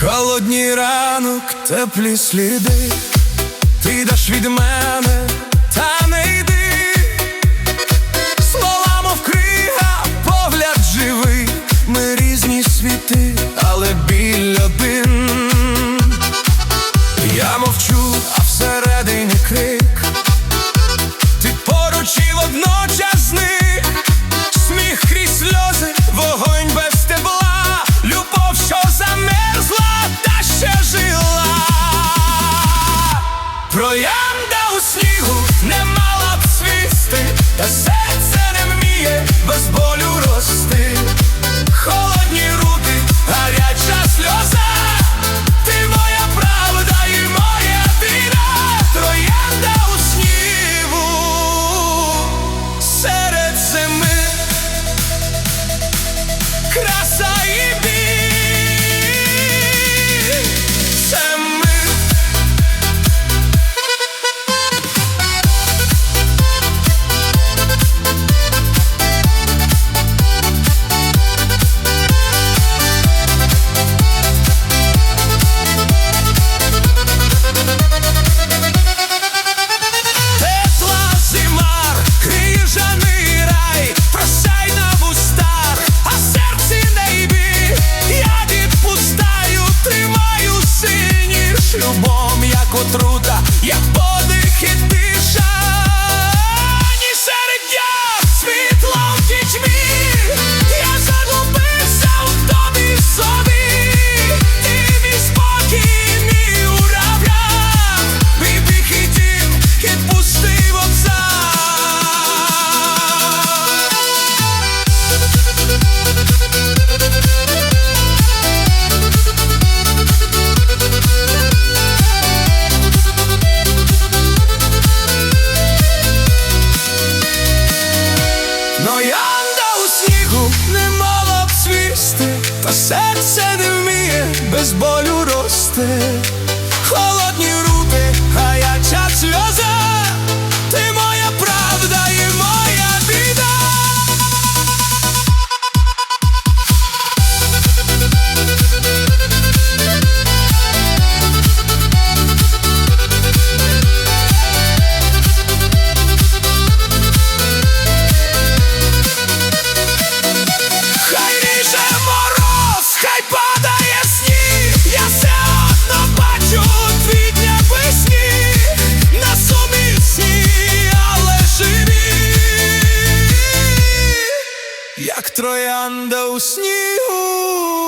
Холодній ранок, теплі сліди, ти даш від мене, та не йди, слова, мов крига, погляд живий, ми різні світи, але біль один. Я мовчу, а всередині. The та серце не вміє без болю рости. як троянда у снігу.